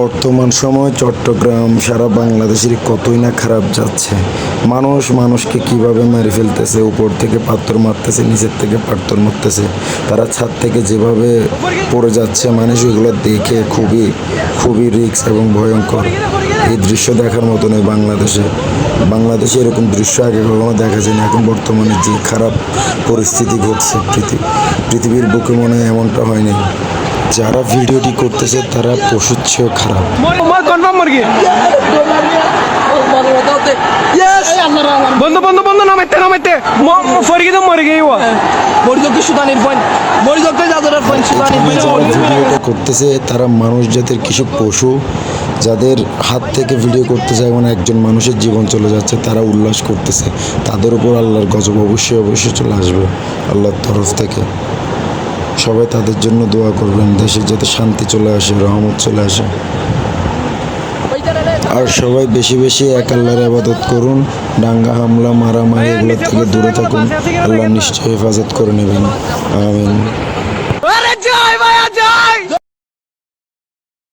বর্তমান সময় চট্টগ্রাম সারা বাংলাদেশের কতই না খারাপ যাচ্ছে। মানুষ মানুষকে কীভাবে মেরে ফেলতেছে, উপর থেকে পাথর মারতেছে, নিচের থেকে পাথর মারতেছে, তারা ছাদ থেকে যেভাবে পড়ে যাচ্ছে, মানুষ এগুলো দেখে খুবই খুবই রিস্ক এবং ভয়ঙ্কর। এই দৃশ্য দেখার মতো নয় বাংলাদেশে। বাংলাদেশে এরকম দৃশ্য আগে কখনো দেখা যায়নি। এখন বর্তমানে যে খারাপ পরিস্থিতি ঘটছে পৃথিবী পৃথিবীর বুকে মনে হয় এমনটা হয়নি। যারা ভিডিওটি করতেছে তারা পশুর চেয়েও খারাপ। বন্ধু বন্ধু বন্ধু নামাইতে নামাইতে। ফরিকে তো মরে গিয়ে মরিদকে সুদানির পয়েন্ট মরিদকে যাদবের পয়েন্ট সুদানির যারা পয়েন্ট ভিডিওটা করতেছে তারা মানুষ জাতের কিছু পশু যাদের হাত থেকে ভিডিও করতেছে এমন একজন মানুষের জীবন চলে যাচ্ছে তারা উল্লাস করতেছে। তাদের উপর আল্লাহর গজব অবশ্যই অবশ্যই চলে আসবে আল্লাহর তরফ থেকে। সবাই তাদের জন্য দোয়া করবেন, দেশে যাতে শান্তি চলে আসে, রহমত চলে আসে। আর সবাই বেশি বেশি এক আল্লাহর আবাদত করুন ডাঙ্গা হামলা, মারামারি এগুলো থেকে দূরে থাকুন। আল্লাহ নিশ্চয় হেফাজত করে নেবেন। আমিন।